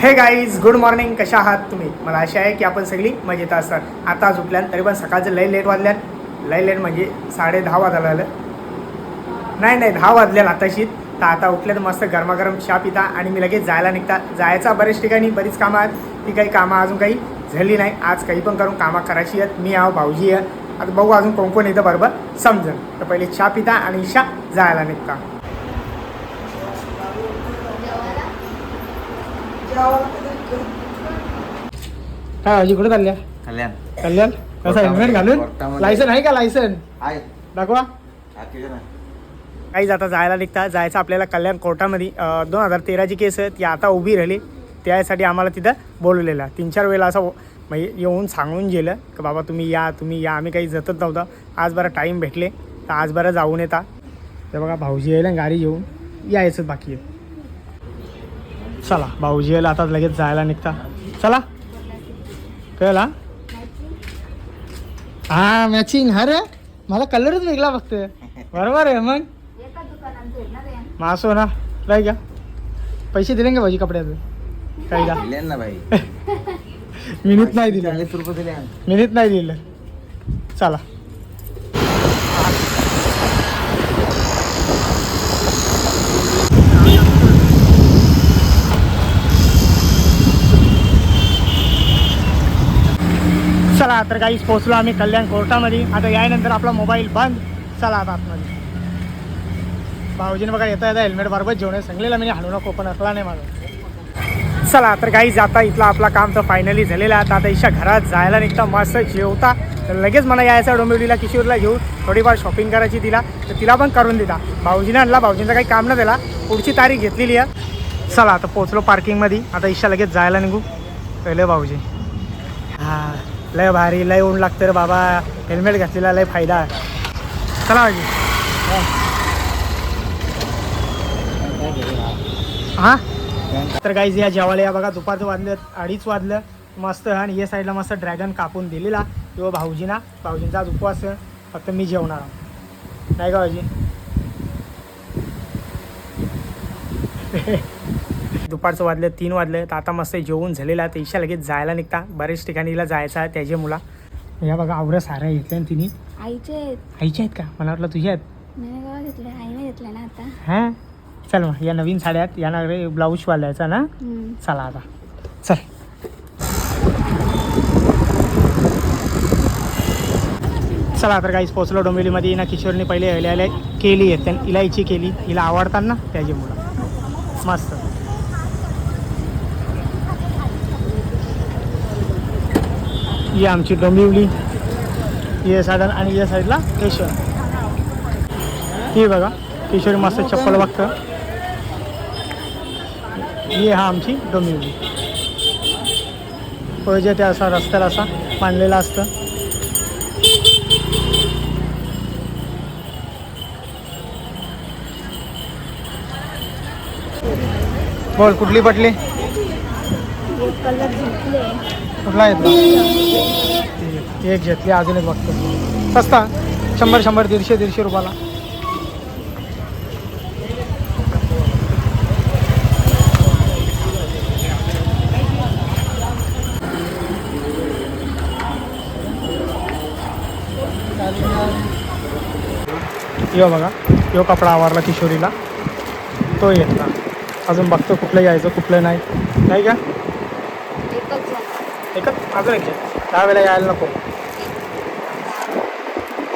हे guys good morning कशा आहात तुम्ही? मला आशा आहे की आपण सगळी मजेत असतात आता झोपल्यान तरी पण सकाळचं लय लेट वाजल्यान लय लेट म्हणजे साडे दहा वाजायला आलं नाही नाही दहा वाजल्यान आताशी. तर आता उठल्या तर मस्त गरमागरम चहा पिता आणि मी लगेच जायला निघता. जायचा बरेच ठिकाणी बरीच कामं आहेत. ती काही कामं अजून काही झाली नाही. आज काही पण करून कामं करायची आहेत. मी आहो भाऊजी आहे. आता बघू अजून कोण कोण येतं बरोबर समजेल तर पहिले चहा पिता आणि चहा जायला निघता. काय भाऊजी कुठे चालल्या? कल्याण. कल्याण? कसं हेल्मेट घालून? कोर्टामध्ये. लायसन आहे का लायसन आहे. दाखवा. नाही. काहीच आता जायला निघता. जायचं आपल्याला कल्याण कोर्टामध्ये. दोन हजार तेराची केस आहे ती आता उभी राहिली. त्यासाठी आम्हाला तिथं बोलवलेलं. तीन चार वेळेला असं म्हणजे येऊन सांगून गेलं की बाबा तुम्ही या तुम्ही या. आम्ही काही जतत नव्हतं. आज बरं टाईम भेटले. तर आज बरं जाऊन येता. ते बघा भाऊजी यायला गाडी घेऊन यायचं बाकी आहे. चला भाऊजी यायला आता लगेच जायला निघता. चला. कळला हा? मॅचिंग हा रे. मला कलरच वेगळा फक्त. बरोबर आहे मग? मासो ना राही का? पैसे दिले का भाजी कपड्याचं काही का ना भाई. मिनिट नाही दिले. मिनिट नाही दिलं. चला. चला तर काहीच पोहोचलो आम्ही कल्याण कोर्टामध्ये. आता यानंतर आपला मोबाईल बंद. चला आता आतमध्ये. भाऊजीने बघा येता येता हेल्मेट बरोबर जेवण सांगलेलं मी हाणू नको पण असला नाही माझा. चला तर काही जाता इथला आपला काम तर फायनली झालेलं आहे. आता आता इशा घरात जायला निघता मस्त जेवता. तर लगेच मला यायचा डोंबिवलीला किशोरला घेऊन. थोडीफार शॉपिंग करायची तिला. तर तिला पण करून देता. भाऊजीने आणला भाऊजींचं काही काम न दिला पुढची तारीख घेतलेली आहे. चला आता पोचलो पार्किंगमध्ये आता इशा लगेच जायला निघू. पहिले भाऊजी. हां. लय भारी लय ऊन लागतं रे बाबा. हेल्मेट घातलेला लय फायदा. चला भाऊजी हां? तर काही या जेवायला या बघा. दुपारचं वाजलं अडीच वाजलं. मस्त आणि या साईडला मस्त ड्रॅगन कापून दिलेला. किंवा भाऊजीना. भाऊजींचा आज उपवास फक्त मी जेवणार आहे. नाही का भाऊजी? दुपारचं वाजलं तीन वाजलं तर आता मस्त जेवून झालेलं आहे. तर ईशा लगेच जायला निघता. बरेच ठिकाणीला जायचं आहे त्याचे मुला या बघा आवऱ्या साऱ्या घेतल्या ना तिने. आईचे आहेत. आईच्या आहेत का? मला वाटलं तुझ्या आहेत. मी गावा घेतले. आईने घेतले ना आता. हां? चल मग या नवीन साड्या आहेत या ना ब्लाऊज शिवायचा ना? हम्म. चला आता. चल. चला तर काहीच पोचलो डोंबिवलीमध्ये. ना किशोरने पहिले आले आले केली आहे त्याने इलायची केली. हिला आवडतात ना त्याची मुलं मस्त. ही आमची डोंबिवली या साधन आणि या साईडला केशर. ही बघा किशोरी मस्त चप्पल बघतं ही हा आमची डोंबिवली. पळजे ते असा रस्त्याला असा मांडलेला असतं. बोल कुठली पटली? कलर कुठला येतो एक घेतली अजून एक बघतो. सस्ता? शंभर शंभर दीडशे दीडशे रुपयाला. यो बघा यो कपडा आवारला किशोरीला. तो येतला. अजून बघतो कुठलं यायचं कुठलं नाही. नाही का? एकच अजून एक दहा वेळेला यायला नको.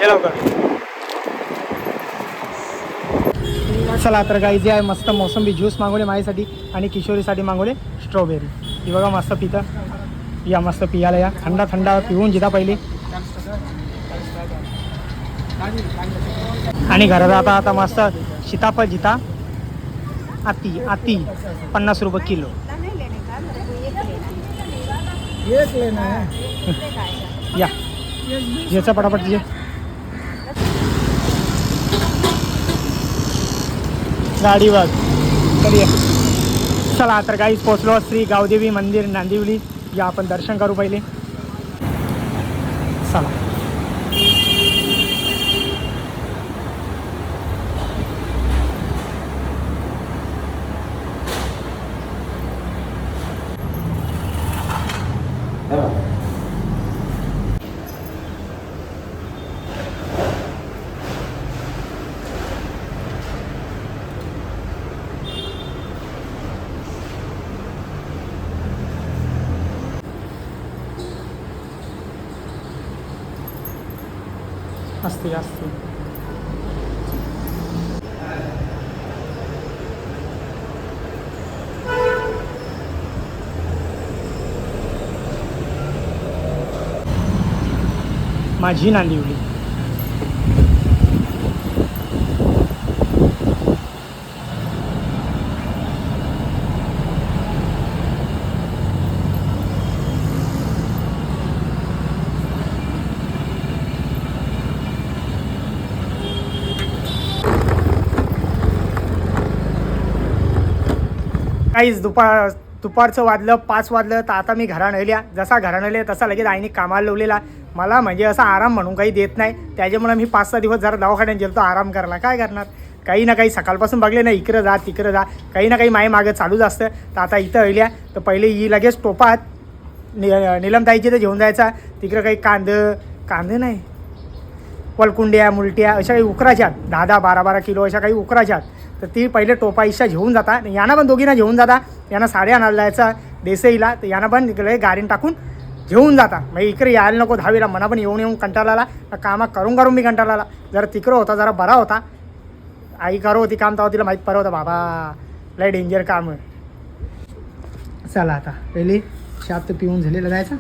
ये लवकर. चला तर काही जे आहे मस्त मोसंबी ज्यूस मागवले माझ्यासाठी आणि किशोरीसाठी मागवले स्ट्रॉबेरी ही बघा मस्त पितं. या मस्त पियाला या. थंडा थंडा पिऊन जिता पहिले. आणि घरात आता आता मस्त सीताफळ जिता. आती आती पन्नास रुपये किलो. या. जैसा पटापट दीजिए गाडी बघ. तर ये. चला तर काहीच पोचलो श्री गावदेवी मंदिर नांदिवली. या आपण दर्शन करू पहिले. चला. असते असते माझी नांदिवली काहीच दुपार दुपारचं वाजलं पाच वाजलं तर आता मी घरा नळल्या जसा घरा नळल्या तसा लगेच आईने कामाला लावलेला. मला म्हणजे असा आराम म्हणून काही देत नाही. त्याच्यामुळे मी पाच सहा दिवस जरा दवाखान्यात गेलो आराम करायला. काय करणार? काही ना काही सकाळपासून बघले ना इकडं जा तिकडं जा. काही ना काही माय मागं चालूच असतं. तर आता इथं अहिल्या तर पहिले ही लगेच टोपात. नि निलमताईची तर घेऊन जायचा. तिकडं काही कांदं कांदे नाही. वलकुंड्या मुलट्या अशा काही उकराच्या आहेत. दहा दहा बारा बारा किलो अशा काही उकराच्या आहेत. तर ती पहिले टोपाईशा घेऊन जाता. यांना पण दोघींना घेऊन जाता. यांना साड्या आणायला जायचा देसाईला. तर यांना पण इकडे गाडीन टाकून घेऊन जाता. मग इकडे यायला नको दहावीला. मना पण येऊन येऊन कंटाळा आला. कामा करून करून मी कंटाळा आला. जरा तिकडं होता जरा बरा होता. आई करो होती काम तेव्हा तिला माहीत पर होतं बाबा लय डेंजर काम आहे. चला आता. पहिले शात पिऊन झालेलं जायचं.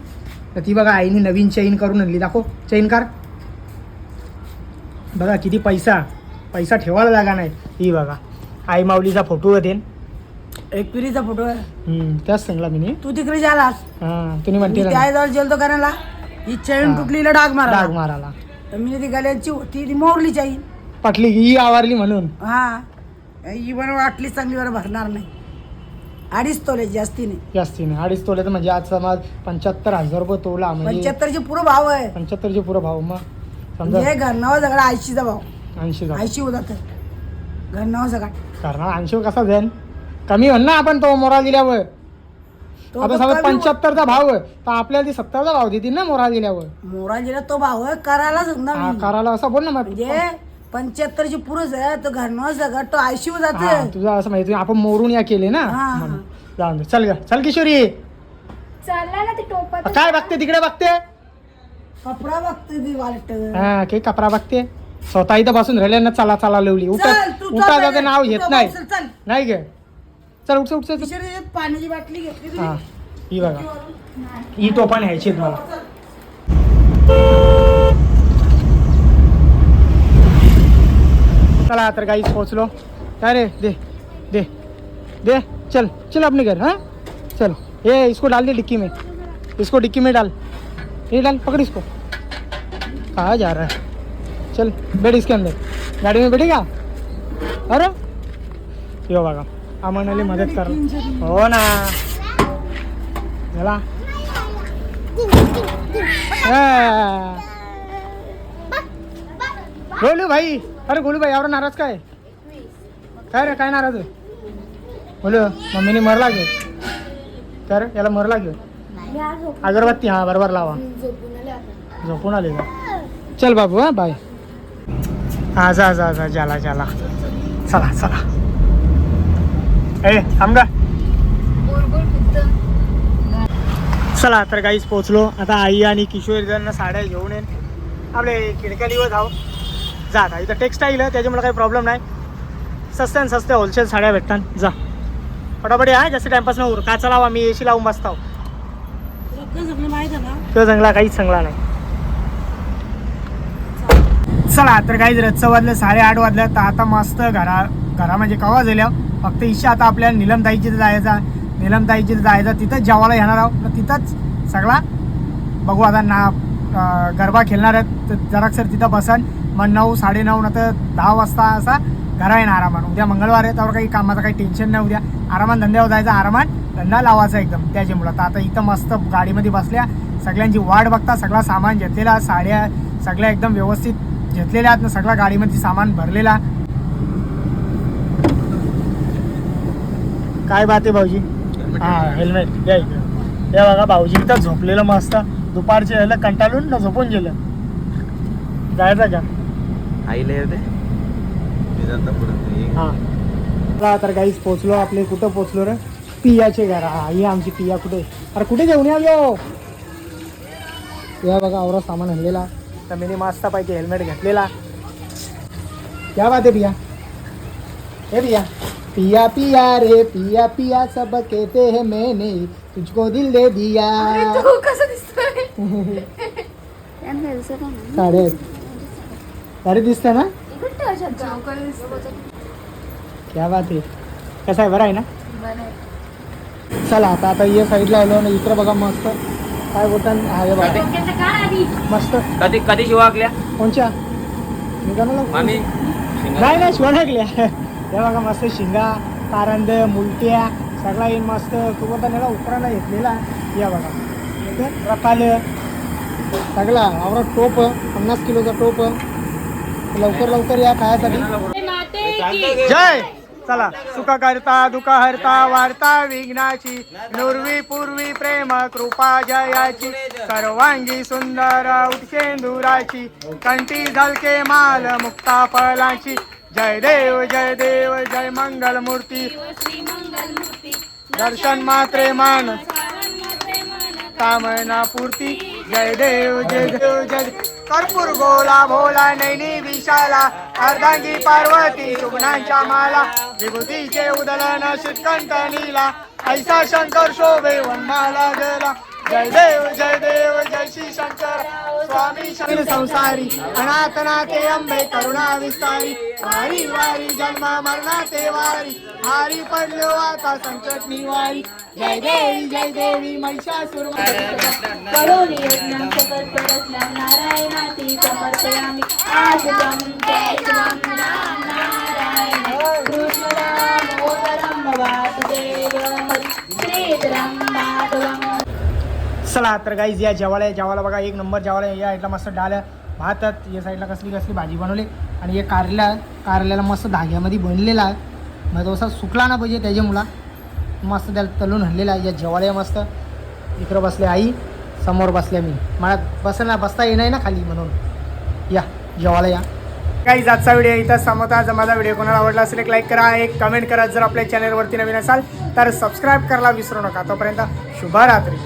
तर ती बघा आईने नवीन चैन करून आणली. दाखव. चैन कार बघा किती पैसा. पैसा ठेवायला जागा नाही. ही बघा. आई माऊलीचा फोटो देन एक पिढीचा फोटो आहे. हम्म, त्याच सांगला मी. नी. तू तिकडे जालास. हा तुम्ही म्हणते मी ना, त्या जवळ गेलतो करायला. ही चैन हा. तुटलीला डाग डाग मारा माराला तर मी ती गल्याची होती ती मोरली चैन. पटली की ही आवारली म्हणून. हा. ही बरोबर वाटली चांगली बरं भरणार नाही. अडीच तोले जास्ती नाही जास्तीने. अडीच तोले तर म्हणजे आज समज पंच्याहत्तर हजार रुपये तोला म्हणजे पंच्याहत्तरचे पुरं भाव आहे. पंच्याहत्तरचे पुरा भाव मग समजा. म्हणजे घरनावा सगळा ऐंशीचा भाव. ऐंशी हजार ऐंशी होता तर घरनावा सगळा. करणार. ऐंशी कसा जाईल कमी होईल ना आपण तो मोरा दिल्यावर? तो आता समज कमी पंच्याहत्तरचा भाव आहे तर आपल्याला ती सत्तरचा भाव देतील ना मोरा दिल्यावर? मोराजीला तो भाव आहे करायला हा, सांगणार करायला असं बोल ना मग. म्हणजे पंच्याहत्तरची पुरुष आहे तो घरनावा सगळा तो ऐंशी हा जाते. तुझं असं माहिती आपण मोरून या केले ना. हा. म्हणून. जाऊन दे. चल ग चल किशोरी. चालला ना ते टोपात काय बघते तिकडे बघते? कपडा बघते ती वालट. हा काही कपडा बघते? स्वतः इथं बसून राहिले ना चला चला लिवली. उठा चल, तू चल उठा पहिले. जाते नाव तू घेत नाही. चल. नाही गे. चल उठ उठ पाण्याची बाटली घेतली तुम्ही? हा. ही बघा. ही टोपा न्यायची आहेत मला. चला. तर काही पोचलो काय रे? दे दे दे. चल चल अपने घर हाँ? चल. ये इसको डाल दे डिक्की में. इसको डिक्की में डाल. ये डाल पकड़ इसको. कहाँ जा रहा है? चल बैठ इसके अंदर। गाड़ी में बैठेगा? अरे। यो बघा आम्हाला मदत कर हो। ना। चला. गोलू भाई अरे गोलू भाई एवढा नाराज काय? काय रे काय नाराज बोलू मम्मीने मरला घे तर याला मरला घे अगरबत्ती हा बरोबर लावा. झोपून आले का? चल बाबू हा बाय हा जा जा जा जाला जाला चला चला. ए थांब का चला तर काहीच पोचलो आता आई आणि किशोर जण साड्या घेऊन येईन. आपले खिडक्यालीवर जाऊ. जा आता इथं टेक्स्टाईल आहे त्याच्यामुळे काही प्रॉब्लेम नाही. सस्त्या आणि सस्त्या होलसेल साड्या भेटतात. जा. फटाफट आहे जास्त टाइमपास नाही का चलावा मी एसी लावून बसतो. तुला काय सगळं माहीत आहे ना? तो चांगला काहीच चांगला नाही. चला तर काही रच्च वाजलं साडेआठ वाजलं. तर आता मस्त घरा घरा म्हणजे कवा झाल्या? फक्त इच्छा आता आपल्याला निलमताईची तर जायचा. निलमताईची तर जायचं. तिथंच जेवायला येणार आहोत. तर तिथंच सगळा बघू आता ना गरबा खेळणार आहेत. तर जरा सर तिथं बसन. मग नऊ साडेनऊ तर दहा वाजता असा घरा येणार आरामात उद्या मंगळवार आहे त्यावर काही कामाचं काही टेन्शन नाही उद्या. आरामात धंद्यावर जायचा आरामात धंदा लावायचा एकदम त्याच्यामुळं तर आता इथं मस्त गाडीमध्ये बसल्या. सगळ्यांची वाट बघता सगळा सामान घेतलेला साड्या सगळ्या एकदम व्यवस्थित घेतलेल्या आहेत ना सगळा गाडीमध्ये सामान भरलेला काय बात आहे भाऊजी? हा हेल्मेट या इकडे. हे बघा भाऊजी इथं झोपलेलं मस्त. दुपारचे यायला कंटाळून ना झोपून गेलं. जायचं का? आईला हा. तर काहीच पोचलो आपले. कुठं पोचलो रे? पियाचे घर. हा ही आमची पिया कुठे? अरे कुठे घेऊन आलो या बघा आवरा सामान आणलेला. तर मी मस्त पैकी हेल्मेट घेतलेला. क्या बात है पिया? हे पिया. पिया पिया रे पिया पिया सब कहते हैं मैंने तुझको दिल दे दिया. तू कसं दिसतोय? साडे. दिसतंय ना? क्या बात आहे. कसं आहे? बरं आहे ना? चला आता आता या साईडला आलो ना इकडं बघा मस्त. काय बोलतात हा हे बघा मस्त. कधी? कधी शिवाकल्या कोणच्या? निघा ना. लवकर. मामी नाही नाही शिवा लागल्या हे बघा मस्त शिंगा कारंद मुलट्या सगळा येईन मस्त. तू बोलता त्याला उकरायला घेतलेला. या बघा. इथे रताल सगळा आवरा टोप पन्नास किलोचा टोप. लवकर लवकर या खायासाठी. जय! चला सुख करता दुख हरता वार्ता विघ्नाची नुर्वी पूर्वी प्रेम कृपा जयाची सर्वांगी सुंदर उत्केंदुराची कंटी झलके माल मुक्ता फळाची. जय देव जय देव जय मंगल मूर्ती दर्शन मात्रे मान कामना पूर्ती. जय देव जय देव जय कर्पूर गोला भोला नैनी विशाला अर्धांगी पार्वती सुगणांच्या माला विभूतीचे उदलन शितकंठ नीला ऐसा शंकर शोभे वनमाला गेला जय देव जय देव जय श्री शंकर. स्वामी शंकर संसारी अनाथनाथे अंबे करुणा विस्तारी वारी वारी जन्म मरणाते वारी हारी पडलो आता संकट निवारी. जय देवी जय देवी महिषासुर राम नारायण. वासुदेव चला तर गाईज या जेवायला जेवायला बघा एक नंबर जेवायला या साईडला मस्त डाळ भातात या साईडला कसली कसली भाजी बनवली. आणि हे कारल्या कारल्याला मस्त धाग्यामध्ये बनलेला आहे. मग तो असा सुकला ना पाहिजे त्याच्या मुला मस्त त्याला तलून हल्लेला आहे. या जेवायला मस्त. इकडं बसले आई समोर बसल्या मी. मला बसायला बसता येणार ना खाली म्हणून. या जेवायला या. काही आजचा व्हिडिओ इथं संपवता जर माझा व्हिडिओ कोणाला आवडला असेल एक लाईक करा. एक कमेंट करा. जर आपल्या चॅनलवरती नवीन असाल तर सबस्क्राईब करायला विसरू नका. तोपर्यंत शुभरात्री.